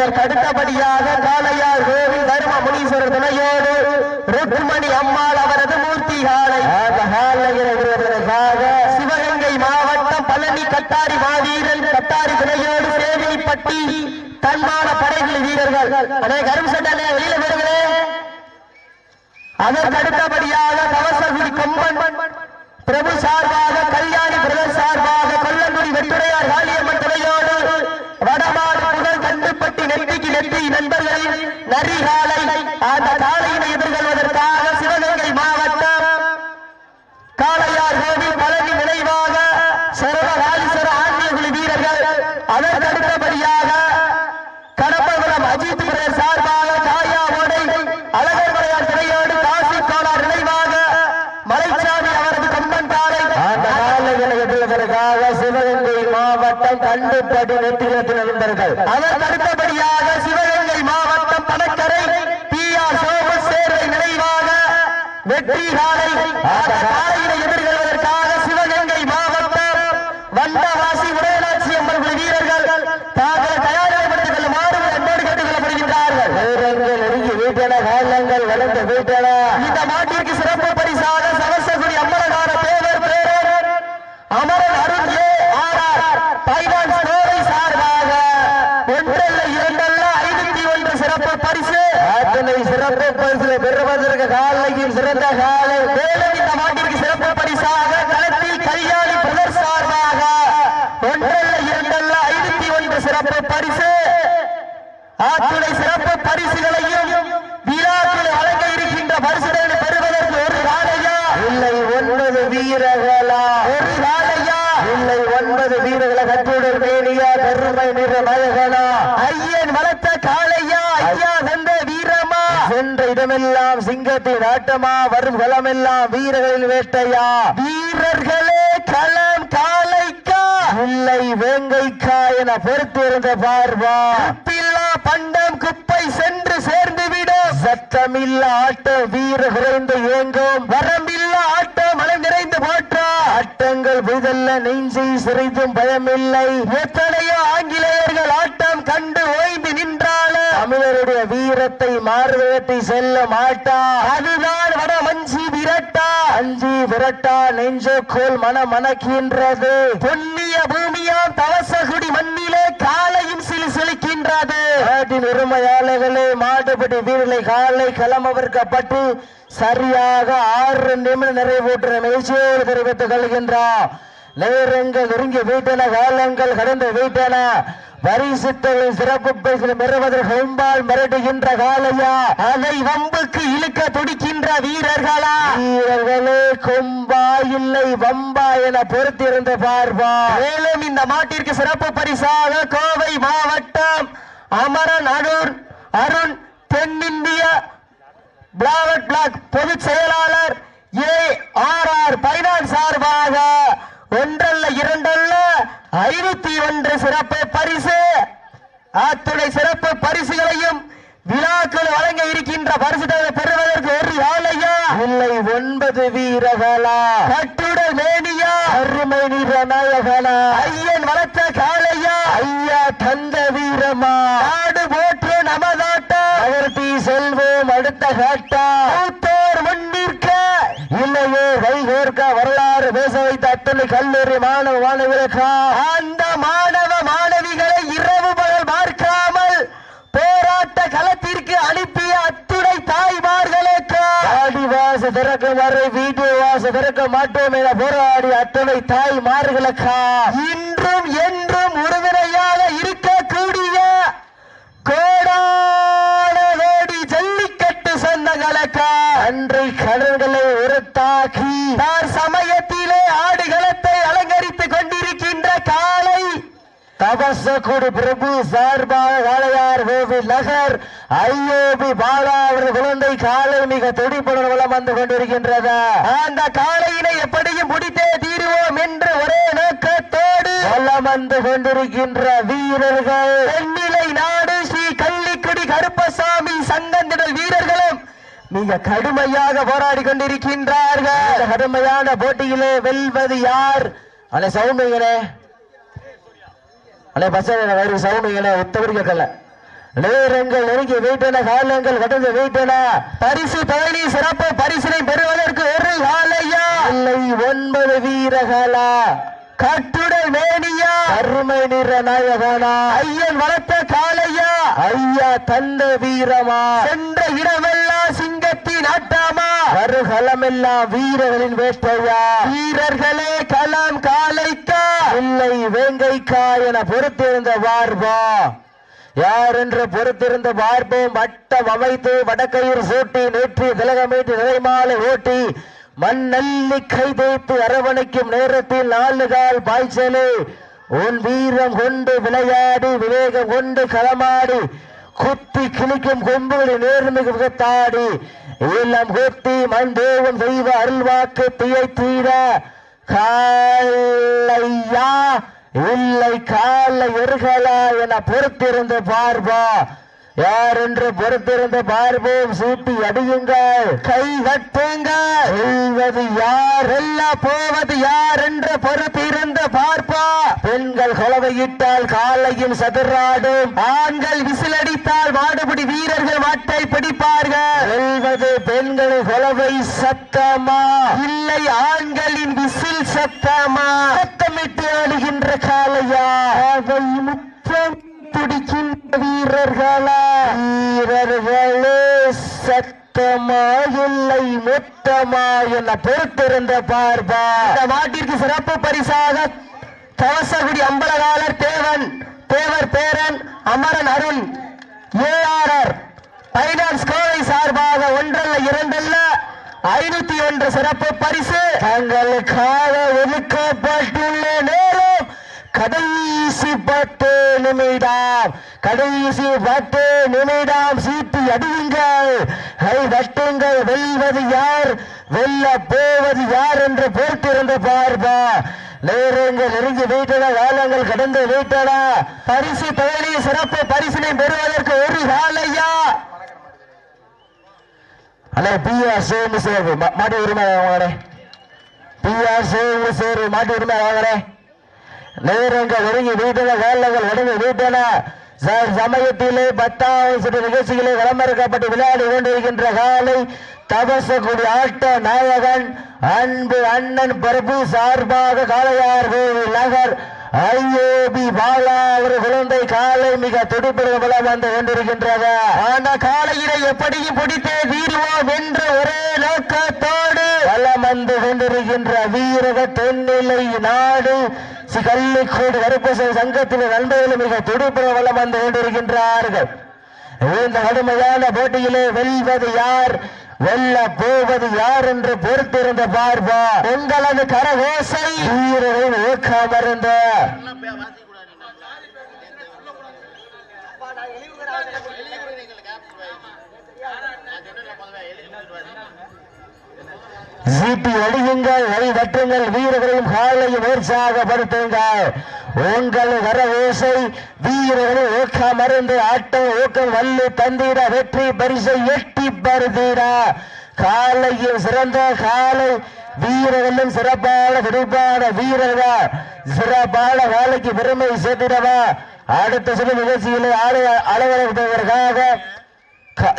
அதற்கு அடுத்தபடியாக காளையார் கோவில் தர்ம முனீஸ்வரர் துணையோடு ருக்மணி அம்மாள் அவரது மூர்த்தி காலை சிவகங்கை மாவட்டம் பழனி கட்டாரி மாவீரன் கட்டாரி துணையோடு சேவிலிப்பட்டி தன்மான படைகள் வீரர்கள். அடே கரும் சட்டை வெளியில வருகிறேன் அதற்கு அடுத்தபடியாக கவசகுடி கொம்பன் பிரபு சார்பாக கல்யாணி பிரதர் சார்பாக கொல்லங்குடி வெட்டுடையார் காளியம்மன் துணையோடு நெத்தி நண்பர்களின் நரிகாலை அந்த காலையினை எதிர்கொள்வதற்காக சிவகங்கை மாவட்டம் காளையார் கோவில் பழனி நினைவாக சர்வகாலீஸ்வர ஆன்மீகுழி வீரர்கள் அதற்கு அடுத்தபடியாக கடம்பகுளம் அஜித் சார்பாக காயா ஓடை அழகர் மலையார் துறையோடு காசி கோளார் நினைவாக மலைச்சாமி அவரது கொம்பன் காலை அந்த காலையில் வருவதற்காக சிவகங்கை மாவட்டம் கண்டுபடி நெத்திலத்தில் நண்பர்கள் அதற்கு அடுத்தபடியாக சிவகங்கை மாவட்டம் பணக்கரை பி ஆர் சோமசேரை நினைவாக வெற்றி காலை அந்த காலையினை எதிர்கொள்வதற்காக சிவகங்கை மாவட்டம் வண்டவாசி உடையலாட்சி அம்மன் குழு வீரர்கள் தாங்கள் தயாரிப்படுத்திக் கொள்ளுமாறு அன்போடு கேட்டுக் கொள்ளப்படுகின்றார்கள் வீரர்கள் நெருங்கி வீட்டன காலங்கள் வளர்ந்த வீட்டன இந்த மாட்டிற்கு சிறப்பு பரிசாக சவசகுடி அம்மனகார தேவர் பேரர் Amaran Arun A R R finance Kovai சார்பாக ஒன்றல்ல இரண்டல்ல ஐநூத்தி ஒன்று சிறப்பு பரிசு அத்தனை சிறப்பு பரிசு பெறுவதற்கு காலையில் சிறந்த காலை. மேலும் இந்த மாட்டிற்கு சிறப்பு பரிசாக களத்தில் கல்யாணி பிரதர் சார்பாக ஒன்றல்ல இரண்டல்ல ஐநூத்தி ஒன்று சிறப்பு பரிசு. ஆத்துணை சிறப்பு பரிசுகளையும் விழாக்கள் வழங்க இருக்கின்ற பரிசுகளை பெறுவதற்கு ஒரு காலையா? இல்லை ஒன்பது வீரர்களா? ஒரு காலையா? இல்லை ஒன்பது வீரர்களை கட்டுடல் மேனியா கருமை நிற மயகனா ஐயன் வளர்த்த காளையா ஐயா தந்த வீரமா சென்ற இடமெல்லாம் சிங்கத்தின் ஆட்டமா வரும் களமெல்லாம் வீரர்களின் வேட்டையா? வீரர்களே களம் காலைக்கா இல்லை வேங்கைக்கா என பொறுத்திருந்த பார்வா. பில்லா பண்டம் குப்பை சென்று சேர்ந்து விடும் சத்தமில்ல ஆட்ட வீர குறைந்து இயங்கும். வரம்பில்லா ஆட்டம் மனம் நிறைந்து போற்றா. ஆட்டங்கள் புதல்ல நெஞ்சை சிறைத்தும் பயமில்லை. எத்தனையோ ஆங்கிலேயர்கள் ஆட்டம் கண்டு ஓய்ந்து நின்றாலும் தமிழருடைய வீரத்தை மாறுவேட்டை செல்ல மாட்டா. அதுதான் வட மஞ்சி விரட்டா. அஞ்சி விரட்டா நெஞ்சோக்குள் மன மணக்கின்றது. பொன்னிய பூமியாம் தவசகுடி மண்ணிலே காலையும் சிலுசிலுக்கின்றது. நாட்டின் உரிமையாளர்களே மாட்டுப்பட்டி வீரர்களை காலை களமவர்க்கப்பட்டு சரியாக ஆறு நிமிடம் நிறைவேற்ற நிகழ்ச்சியோடு தெரிவித்துக் கொள்கின்றார் நேரங்கள் நெருங்கி வீட்டன காலங்கள் கடந்து வீட்டன பரிசுத்தலின் சிறப்பு பரிசு பெறுவதற்கு முன்பால் மிரட்டுகின்ற காலையா? அதை வம்புக்கு இழுக்க துடிக்கின்ற வீரர்களா? வீரர்களே கொம்பா இல்லை வம்பா என பொறுத்திருந்து பார்ப்பா மேலும் இந்த மாட்டிற்கு சிறப்பு பரிசாக கோவை மாவட்டம் அமரன் அருண் அருண் தென்னிந்திய பிளாவட் பிளாக் பொதுச் செயலாளர் ஏ ஆர் ஆர் பைனான்ஸ் சார்பாக ஒன்றல்ல இரண்டல்ல. ஐநூத்தி ஒன்று சிறப்பு பரிசு. அத்துணை சிறப்பு பரிசுகளையும் விழாக்கள் வழங்க இருக்கின்ற பரிசுகளை பெறுவதற்கு ஒரு ஆலையா இல்லை ஒன்பது வீரர்களா? கட்டுடல் மேனியா? அருமை நிற நாயகனா? ஐயன் வளர்த்த காளையா? ஐயா தந்த வீரமா? நாடு போற்று நமதாட்டம் நகர்த்தி செல்வோம் அடுத்த காட்டா? வைத்த கல்லூரி மாணவ மாணவிகளுக்கா அந்த மாணவ மாணவிகளை இரவு பகல் பார்க்காமல் போராட்ட களத்திற்கு அனுப்பிய அத்துணை தாய்மார்களுக்கு ஆடி வாச திறக்கும் வரை வீட்டு வாச திறக்க மாட்டோம் என போராடி அத்துணை தாய்மார்களுக்கா இன்று தபசக்குடி பிரபு சார்பாக காளையார் கோவில் நகர் ஐயோபி பாலா அவரது குழந்தை காலை மிக துடிப்புடன் வளம் வந்து கொண்டிருக்கின்றது. அந்த காளையினை எப்படியும் பிடித்தே தீருவோம் என்று ஒரே நோக்கத்தோடு வளம் வந்து கொண்டிருக்கின்ற வீரர்கள். தென்னிலை நாடு ஸ்ரீ கள்ளிக்குடி கருப்பசாமி சங்கந்திடல் வீரர்களும் மிக கடுமையாக போராடி கொண்டிருக்கின்றார்கள். கடுமையான போட்டியிலே வெல்வது யார்? அல்ல சௌமிகளே அண்ணே பஸ் வயிறு சவுண்டுங்களே ஒத்தவரி கேட்கல நேரங்கள் நெருங்கி வீட்டன காலங்கள் கடந்து வீட்டன பரிசு பழனி சிறப்பு பரிசினை பெறுவதற்கு ஒரு காலையா இல்லை ஒன்பது வீரகாலா. கட்டுடல் மேனியா? அருமை நிற நாயகனா? ஐயன் வளர்த்த காலையா ஐயா தந்த வீரமா? சென்ற இடமெல்லாம் சிங்கத்தின் ஆட்டாமா? கருகலமெல்லாம் வீரர்களின் வேட்டையா? வீரர்களே களம் காலைக்கா இல்லை வேங்கைக்கா என பொறுத்திருந்த பார்பா யார் என்று பொறுத்திருந்த பார்ப்போம் வட்டம் அமைத்து வடக்கையூர் சூட்டி நேற்றி திலகமீட்டு நிறைமாலை ஓட்டி மண்ணல்லி கை தேய்த்து அரவணைக்கும் நேரத்தில் நாலு கால் பாய்ச்சலே. உன் வீரம் கொண்டு விளையாடி விவேகம் கொண்டு களமாடி குத்தி கிழிக்கும் கொம்புகளை நேர்மிகு முகத்தாடி எல்லாம் கொத்தி மண் தேவம் செய்வ அருள்வாக்கு தீயை தீர. காலையா இல்லை கால எருகலா என பொறுத்திருந்து பார்பா யார் என்று பொறுத்திருந்து பார்ப்போம் சூட்டி அடியுங்கள். கை கட்டுங்கள் வெல்வது யார்? எல்லாம் போவது யார் என்று பொறுத்திருந்து பார்ப்பா. பெண்கள் கொலவையிட்டால் காலையும் சதுராடும். ஆண்கள் விசிலடித்தால் மாடுபிடி வீரர்கள் மாட்டை பிடிப்பார்கள். வெல்வது பெண்களின் கொலவை சத்தமா? இல்லை ஆண்களின் விசில் சத்தமா சத்தமிட்டு ஆடுகின்ற காளையா அவை முத்தம் பிடிக்கின்ற வீரர்களா வீரர்களே சத்தமா இல்லை மொத்தமா என்ன பொறுத்திருந்த பார்ப்பா. இந்த மாட்டிற்கு சிறப்பு பரிசாக தவசகுடி அம்பலகாலர் தேவன் தேவர் பேரன் Amaran Arun A R R finance Kovai சார்பாக ஒன்றல்ல இரண்டல்ல ஐநூத்தி ஒன்று சிறப்பு பரிசு. தங்களுக்காக ஒதுக்கப்பட்டுள்ள நேரம் கடைசி பத்து நிமிடம். கடைசி பத்து நிமிடம் சீட்டு அடியுங்கள். கை தட்டுங்கள் வெல்வது யார்? வெல்ல போவது யார் என்று பொறுத்திருந்து பார்ப்பா. நேரங்கள் நெருங்கி வீட்டன காலங்கள் கடந்து வீட்டன பரிசு பயணி சிறப்பு பரிசினை பெறுவதற்கு ஒரு காலையா? அண்ணே பிஆர் சேர்ந்து சேர்வு மாட்டு உரிமை வாங்கடே பிஆர் சேர்ந்து சேர்வு மாட்டு உரிமை வாங்கடே நேரங்கள் நெருங்கி வீட்டன காலங்கள் கடந்து வீட்டன சமயத்திலே பத்தாவது சுற்று நிகழ்ச்சிகளை விளம்பரக்கப்பட்டு விளையாடி கொண்டிருக்கின்ற காலை தபசக்குடி ஆட்ட நாயகன் அன்பு அண்ணன் பிரபு சார்பாக காளையார் கோவில் நகர் ஐயோபி பாலா ஒரு குழந்தை காலை மிக துடிப்புடன் போல வந்து கொண்டிருக்கின்றது. அந்த காலையினை எப்படியும் பிடித்தே தீர்வோம் என்று ஒரே நோக்கத்தோடு வலம் வந்து கொண்டிருக்கின்ற வீரக தென்னிலை நாடு கள்ளிக்கூடு கருப்பசை சங்கத்தின் நண்பர்கள் மிக துடிப்புடன் வலம் வந்து கொண்டிருக்கின்றார்கள். இந்த கடுமையான போட்டியிலே வெல்வது யார்? வெல்ல போவது யார் என்று பொறுத்திருந்த பார்ப்பா உங்களது கரகோசை வீரரை ஊக்கமருந்த சீட்டி அடியுங்கள் வழி தட்டுங்கள் வீரர்களையும் காலையும் உற்சாகப்படுத்துங்கள். உங்கள் வரவேசை வீரர்களும் ஊக்கம் மருந்து ஆட்டம் ஊக்கம் வல்லு தந்திர வெற்றி பரிசை எட்டி பருதீரா. காலையில் சிறந்த காலை வீரர்களும் சிறப்பான துடிப்பான வீரர்களா சிறப்பான வேலைக்கு பெருமை சேர்த்திடவா. அடுத்த சில நிகழ்ச்சிகளை அலுவலகத்திற்காக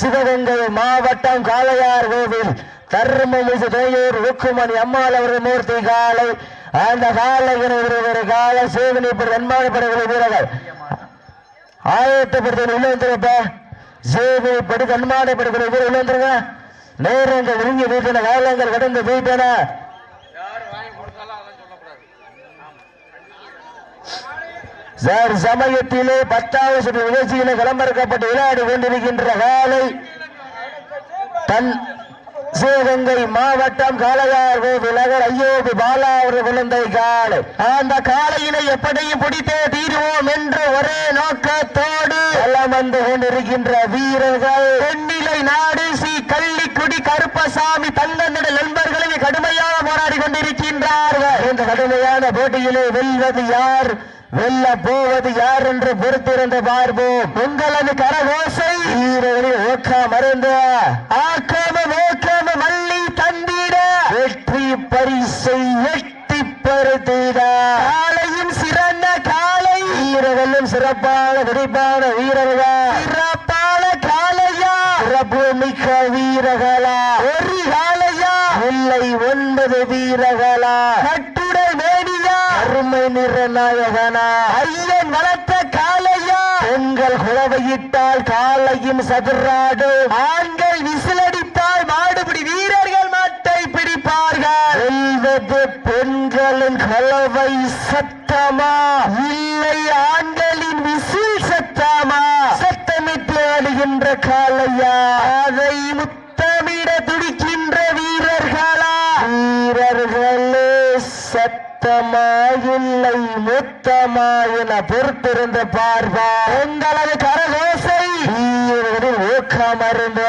சிவகங்கை மாவட்டம் காளையார் கோவில். தர்மமிசு தேயூர் ருக்குமணி அம்மாள் அவர்கள் மூர்த்தி காலை. அந்த காலையின ஒரு கால சேவனை நன்மானப்படுகிற வீரர்கள். ஆயத்தப்படுத்த உள்ள வந்துருப்ப சேவை படி படுகிற வீரர் உள்ள வந்துருங்க நேரங்கள் நெருங்கி வீட்டின காலங்கள் கடந்து வீட்டன. சமயத்திலே பத்தாவது சுற்று நிகழ்ச்சியிலே விளம்பரக்கப்பட்டு விளையாடி கொண்டிருக்கின்ற காலை தன் சிவகங்கை மாவட்டம் காளையார் விலகர் ஐயோபி பாலா அவர்கள் குழந்தை காலை. அந்த காலையினை எப்படியும் பிடித்தே தீர்வோம் என்று ஒரே நோக்கத்தோடு எல்லாம் வந்து கொண்டிருக்கின்ற வீரர்கள். தென்னிலை நாடு சி கள்ளிக்குடி கருப்பசாமி தங்கந்திட நண்பர்களும் கடுமையாக கொண்டிருக்கின்றார்கள் இந்த கடுமையான போட்டியிலே வெல்வது யார்? வெல்ல போவது யார் என்று பொறுத்திருந்து பார்ப்போம். உங்களது கரகோசை. வீரர்களில் ஓக்கா மருந்து. ஆக்காம மல்லி தந்திட. வெற்றி பரிசை எட்டி பருத்திட காலையும் சிறந்த காலை வீரர்களும் சிறப்பான வெடிப்பான வீரர்களா. சிறப்பான காலையா சிறப்பு மிக்க வீரர்களா. இல்லை ஒன்பது வீரர்களா? கட்டுடை மேடியா அருமை நிற நாயகனா? ஐயன் வளர்த்த காலையா பெண்கள் குழவையிட்டால் காலையும் சதுராடு. ஆண்கள் விசிலடித்தால் மாடுபிடி வீரர்கள் மாட்டை பிடிப்பார்கள். வெல்வது பெண்களின் கலவை சத்தமா? இல்லை ஆண்களின் விசில் சத்தமா? சத்தமிட்டு ஆடுகின்ற காலையா அதை முத்து சத்தமா இல்லை முத்தமா என பொறுத்திருந்த பார்வா உங்களது கரகோசை. ஊக்கமருந்த.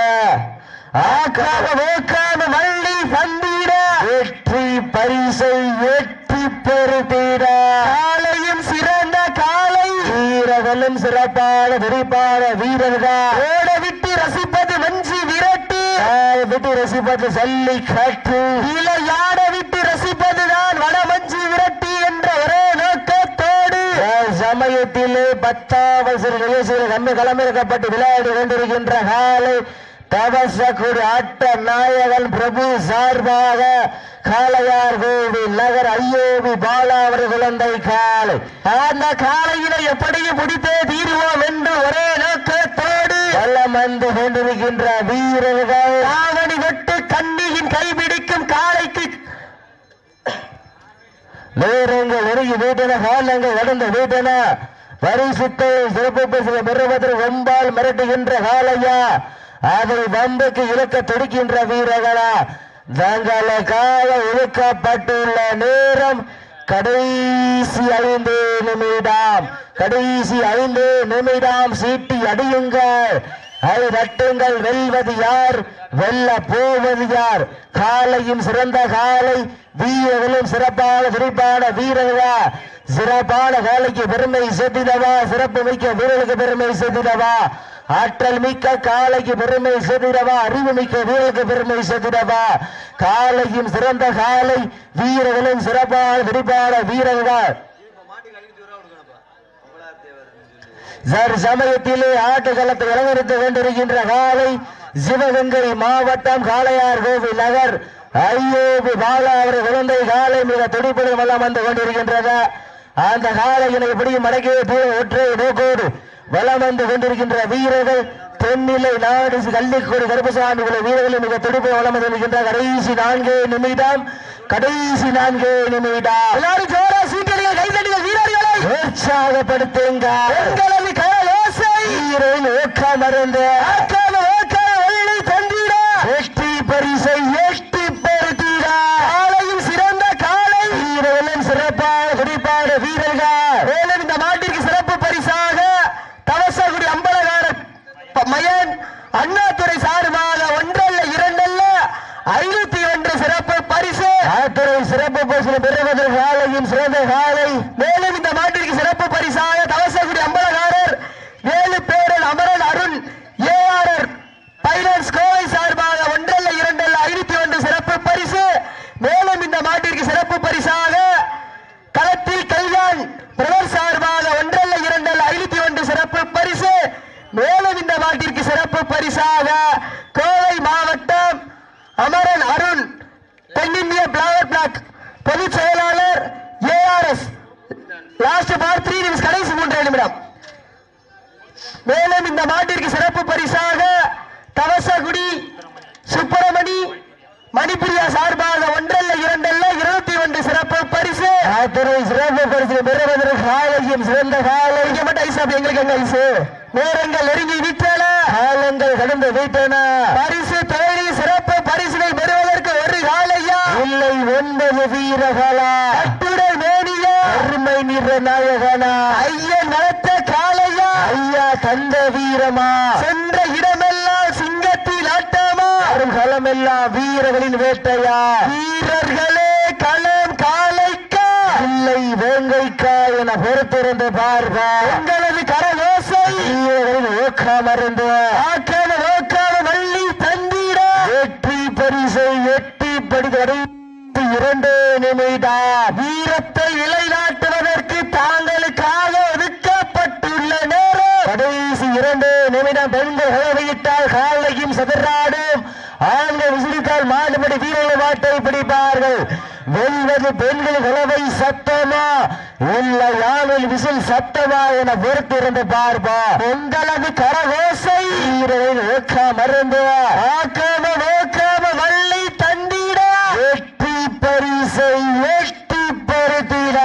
ஆக்காம ஓக்காம வள்ளி பந்திட வெற்றி பரிசை வெற்றி பெறுதீட. காலையும் சிறந்த காலை. வீரர்களும் சிறப்பான விரிப்பான வீரர்கள் ஓட விட்டு ரசிப்பது வஞ்சி விரட்டு. விட்டு ரசிப்பது சல்லி காற்று. இளையாட சமயத்திலே பத்தாவது நிகழ்ச்சியில் களமிறக்கப்பட்டு விளையாடி கொண்டிருக்கின்ற காலை குரு ஆட்ட நாயகன் பிரபு சார்பாக காளையார் கோவில் நகர் ஐயோபி பாலா அவர் குழந்தை காலை அந்த காலையினை எப்படியும் முடித்தே தீருவோம் என்று ஒரே நோக்கத்தோடு வல்லம் வந்து கொண்டிருக்கின்ற வீரர்கள். ஆவணி வெட்டு கண்ணியின் கைபிடி நேரங்கள் நெருங்கி வீட்டன காலங்கள் நடந்து வீட்டன. பரிசுத்தை சிறப்பு பரிசு பெறுவதற்கு வெம்பால் மிரட்டுகின்ற காலையா? அதை வம்புக்கு இழுக்க துடிக்கின்ற வீரர்களா? தங்களுக்காக இழுக்கப்பட்டுள்ள நேரம் கடைசி ஐந்து நிமிடம். கடைசி ஐந்து நிமிடம் சீட்டி அடியுங்கள். ஐ தட்டுங்கள் வெல்வது யார்? வெல்ல போவது யார்? காலையும் சிறந்த காலை வீரர்களும் சிறப்பான துடிப்பான வீரர்களா? சிறப்பான காலைக்கு பெருமை சேர்த்திடவா? சிறப்பு மிக்க வீரர்களுக்கு பெருமை சேர்த்திடவா? ஆற்றல் மிக்க காலைக்கு பெருமை சேர்த்திடவா? அறிவு மிக்க வீரர்களுக்கு பெருமை சேர்த்திடவா? காலையும் சிறந்த காலை வீரர்களும் சிறப்பான துடிப்பான வீரர்கள்? சமயத்திலே ஆட்டுக்களத்தை இளவரித்துக் கொண்டிருக்கின்ற காலை சிவகங்கை மாவட்டம் காளையார் கோவில் நகர். ஐயோபி பாலா அவர் குழந்தை காலை மிக துடிப்புடன் வளம் வந்து கொண்டிருக்கின்றது. அந்த காலையினை எப்படியும் மடக்கிய தூர ஒற்றை நோக்கோடு வளம் வந்து கொண்டிருக்கின்ற வீரர்கள் தென்னிலை நாடு கள்ளிக்கோடு கருப்பசாமி உள்ள வீரர்கள் மிக துடிப்பு வளம் வந்து கொண்டிருக்கின்ற கடைசி நான்கு நிமிடம் கடைசி நான்கு நிமிடம். எல்லாரும் ஜோரா சீக்கிரம் கைதட்டுங்கள் வீரர்களை! உற்சாகப்படுத்துங்க ஆக்காம ஓக்காம வள்ளி தந்திட வெற்றி பரிசை எட்டி பெறுத்தீர காலையும் சிறந்த காலை வீரர்களும் சிறப்பான குறிப்பான வீரர்கள் மேலும் இந்த மாட்டிற்கு சிறப்பு பரிசாக தவசகுடி அம்பலகார ப- மயன் அண்ணாதுரை சார்பாக ஒன்றல்ல இரண்டல்ல ஐநூத்தி ஒன்று சிறப்பு பரிசு ஆத்துறை சிறப்பு பரிசு பெறுவதற்கு காலையும் சிறந்த காலை மேலும் இந்த மாட்டிற்கு சிறப்பு பரிசாக தவசகுடி அம்பலகாரர் ஏழு பேரன் Amaran Arun A R R finance Kovai சார்பாக ஒன்றல்ல இரண்டல்ல ஐநூத்தி ஒன்று சிறப்பு பரிசு மேலும் இந்த மாட்டிற்கு சிறப்பு பரிசாக களத்தில் கல்யாண் பிரதர் சார்பாக ஒன்றல்ல இரண்டல்ல ஐநூத்தி ஒன்று சிறப்பு பரிசு மேலும் இந்த மாட்டிற்கு சிறப்பு பரிசாக கோவை மாவட்டம் அமரன் அருண் தென்னிந்திய பிளவர் பிளாக் பொதுச் செயலாளர் ஏஆர்எஸ் லாஸ்ட் பார் த்ரீ நிமிஷம் கடைசி மூன்று நிமிடம் மேலும் இந்த மாட்டிற்கு சிறப்பு பரிசாக தவசகுடி சுப்பிரமணி மணிப்பிரியா சார்பாக ஒன்றல்ல இரண்டல்ல இருபத்தி ஒன்று சிறப்பு ஆத்துறை சிறப்பு பரிசு பெறுவதற்கு காலையும் சிறந்த காலை இங்க மட்டும் ஐசாப் எங்களுக்கு எங்க நேரங்கள் நெருங்கி விட்டன காலங்கள் கடந்து வீட்டன. பரிசு தேடி சிறப்பு பரிசினை பெறுவதற்கு ஒரு காலையா? இல்லை ஒன்பது வீரர்களா? கட்டுடல் மேனியா? அருமை நிற நாயகனா? ஐயன் நடத்த காலையா? ஐயா தந்த வீரமா? சென்ற இடமெல்லாம் சிங்கத்தில் ஆட்டமா? வரும் களமெல்லாம் வீரர்களின் வேட்டையா? வீரர்களே வேங்கைக்கா என பொறுத்திருந்து பார்வா உங்களது கரகோசை வீரர்களின் ஊக்கமருந்து ஆக்காம நோக்காம வள்ளி தந்திட. வெற்றி பரிசை எட்டி படித்து இரண்டு நிமிடம். வீரத்தை நிலைநாட்டுவதற்கு தாங்களுக்காக ஒதுக்கப்பட்டுள்ள நேரம். கடைசி இரண்டு நிமிடம் பெண்கள் உதவியிட்டால் காலையும் சதுராடும். ஆண்கள் வீரர்கள் மாடுபடி வீரர்கள் மாட்டை பிடிப்பார்கள். வெல்வது பெண்கள் உழவை சத்தமா உள்ள யாழில் விசில் சத்தமா என பொறுத்திருந்து பார்ப்பா. உங்களது கரகோசை. மருந்து. ஆக்காம நோக்காம வள்ளி தந்திட. வெற்றி பரிசை வெட்டி பருத்திட.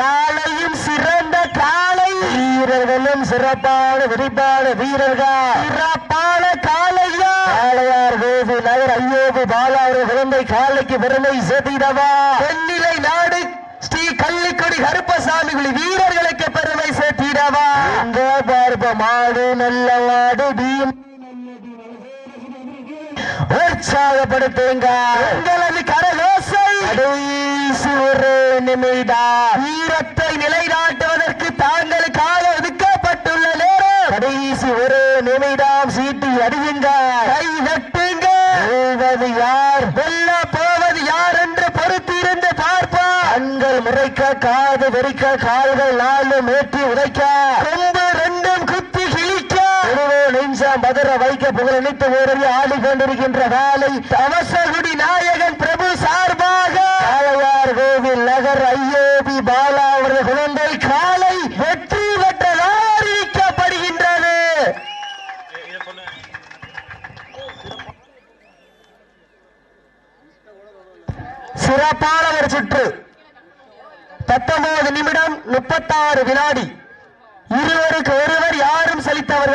காலையும் சிறந்த காலை. வீரர்களும் சிறப்பான விரிப்பான வீரர்கள். சிறப்பான காலையா. காளையார் கோவி நகர் ஐயோபு பாலாறு குழந்தை காலைக்கு பெருமை செதிடவா தென்னிலை நாடு கள்ளிக்குடி கருப்பசாமி குழி வீரர்களுக்கு பெருமை சேர்த்திடவா? இந்த பார்ப்ப மாடு நல்ல மாடு பீம் உற்சாகப்படுத்துங்க. உங்களது கரலோசை கடைசி ஒரு நிமிடம் வீரத்தை நிலைநாட்டுவதற்கு தாங்களுக்காக ஒதுக்கப்பட்டுள்ள நேரம். கடைசி ஒரு நிமிடம் சீட்டி அடியுங்க கை வெட்டுங்க வெல்வது யார் வெல்ல போவது யார் என்று பொறுத்திருந்து பார்ப்பா கண்கள் முறைக்க காது வெறிக்க கால்கள் நாலு மேற்றி உதைக்க. கொம்பு ரெண்டும் குத்தி கிழிக்க. நெஞ்சம் மதுர வைக்க புகழ் நினைத்து ஓரவி ஆடிக்கொண்டிருக்கின்ற காலை தவசகுடி நாயகன் பிரபு சார்பாக. காளையார் கோவில் நகர் ஐயோபி பாலா அவரது குழந்தை காலை வெற்றி பெற்றதாக அறிவிக்கப்படுகின்றது சிறப்பான ஒரு சுற்று. பத்தொன்பது நிமிடம் முப்பத்தாறு வினாடி. இருவருக்கு ஒருவர் யாரும் செலுத்தவர்கள்